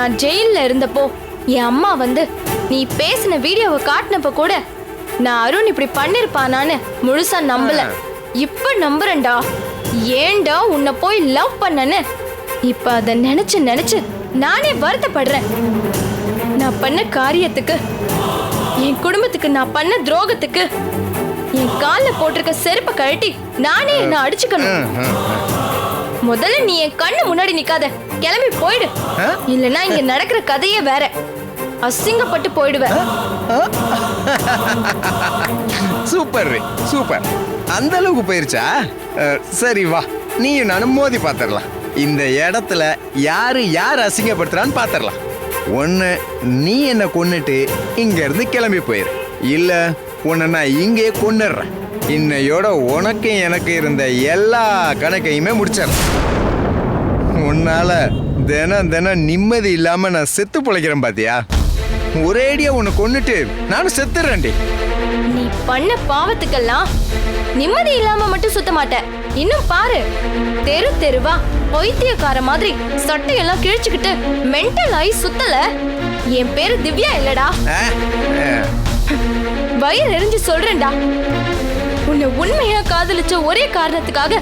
நான் ஜெயில்ல இருந்தப்போ என் அம்மா வந்து நீ பேசின வீடியோவை காட்டினப்ப கூட நான் அருண் இப்படி பண்ணிருப்பானான்னு முழுசா நம்பல. இப்ப நம்புறேன்டா. ஏன்டா உன்னை போய் லவ் பண்ணனு இப்ப அத நினைச்சு நினைச்சு நானே வருத்தப்படுறேன். நான் பண்ண காரியத்துக்கு என் குடும்பத்துக்கு நான் பண்ண துரோகத்துக்கு என் கால்ல போட்டிருக்க செருப்பை கழட்டி நானே என்ன அடிச்சுக்கணும். முதல்ல நீ என் கண்ணு முன்னாடி நிக்காத. கிளம்பி போயிடு? இல்லனா இங்க நடக்கிற கதையே வேற. அசிங்கப்பட்டு போயிடுவ. Super super. அந்த அளவுக்கு போயிருச்சா? சரி வா. நீயும் நானும் மோதி பார்த்துடலாம் இந்த இடத்துல யாரு யார் அசிங்கப்படுத்துறான்னு பார்த்துடலாம் ஒன்று நீ என்னை கொன்னுட்டு இங்க இருந்து கிளம்பி போயிரு. இல்ல உன்னை நான் இங்கே கொன்னுடுறேன். இன்னையோட உனக்கும் எனக்கு இருந்த எல்லா கணக்கையுமே முடிச்சிடலாம் உன்னால தினம் தினம் நிம்மதி இல்லாம நான் செத்து பிழைக்கிறேன் பாத்தியா? ஒரேடியா உன்னை கொன்னுட்டு நானும் செத்துறேன்டி. நீ பண்ண பாவத்துக்கெல்லாம் நிம்மதி இல்லாம மட்டும் சுத்த மாட்ட இன்னும் பாரு தெரு தெருவா பைத்தியக்கார மாதிரி சட்டையெல்லாம் கிழிச்சுக்கிட்டு மென்டல் ஆகி சுத்தல. என் பேரு திவ்யா இல்லடா. வயிறு எரிஞ்சு சொல்றேன்டா. உன்னை உண்மையா காதலிச்ச ஒரே காரணத்துக்காக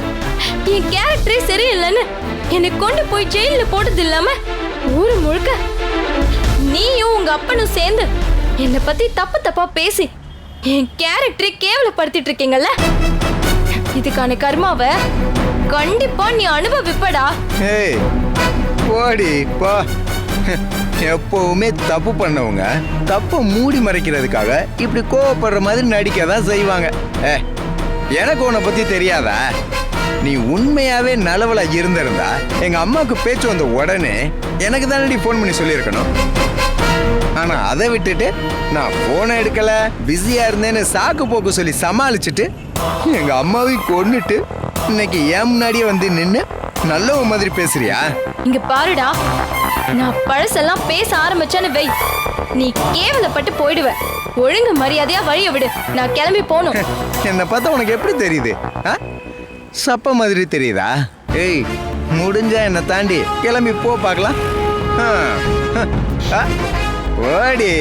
என் கேரக்டரே சரியில்லைன்னு என்னை கொண்டு போய் ஜெயில போட்டது இல்லாம ஊரு முழுக்க நீயும் உங்க அப்பனும் சேர்ந்து என்னை பத்தி தப்பு தப்பா பேசி என் கேரக்டரை கேவலப்படுத்திட்டு இருக்கீங்கல்ல? இதுக்கான கர்மாவை கண்டிப்பா நீ அனுபவிப்படா. ஏய் போடி போ. எப்பவுமே தப்பு பண்ணவங்க தப்பை மூடி மறைக்கிறதுக்காக இப்படி கோவப்படுற மாதிரி நடிக்க தான் செய்வாங்க. ஏ எனக்கு உன்னை பத்தி தெரியாதா? நீ உண்மையாவே நல்லவளா இருந்திருந்தா எங்க அம்மாவுக்கு பேச்சு வந்த உடனே எனக்கு தானடி ஃபோன் பண்ணி சொல்லியிருக்கணும். ஆனா அதை விட்டுட்டு நான் போனை எடுக்கல பிஸியா இருந்தேன்னு சாக்கு போக்கு சொல்லி சமாளிச்சுட்டு எங்க அம்மாவையும் கொண்டுட்டு இன்னைக்கு என் முன்னாடியே வந்து நின்று நல்ல மாதிரி பேசுறியா? இங்க பாருடா. நான் பழசெல்லாம் பேச ஆரம்பிச்சேன்னு வை. நீ கேவலப்பட்டு போயிடுவ. ஒழுங்கு மரியாதையா வழிய விடு. நான் கிளம்பி போகணும் என்னை பார்த்தா உனக்கு எப்படி தெரியுது? ஆ? சப்ப மாதிரி தெரியுதா? ஏய் முடிஞ்சா என்னை தாண்டி கிளம்பி போ பார்க்கலாம். ஆ, ஆ, ஓடி.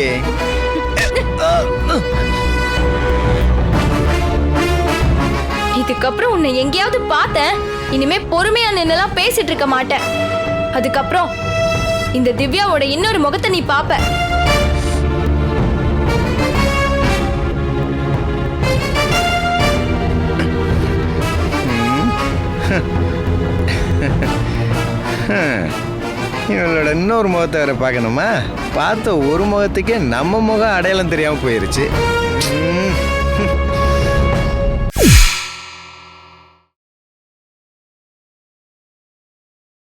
இதுக்கப்புறம் உன்னை எங்கேயாவது பார்த்தேன். இனிமே பொறுமையா நின்னெல்லாம் பேசிட்டு இருக்க மாட்டேன். அதுக்கப்புறம் இந்த திவ்யாவோட இன்னொரு முகத்தை நீ பாப்ப. இவளோட இன்னொரு முகத்தை வேற பார்க்கணுமா? பார்த்த ஒரு முகத்துக்கே நம்ம முகம் அடையாளம் தெரியாம போயிருச்சு.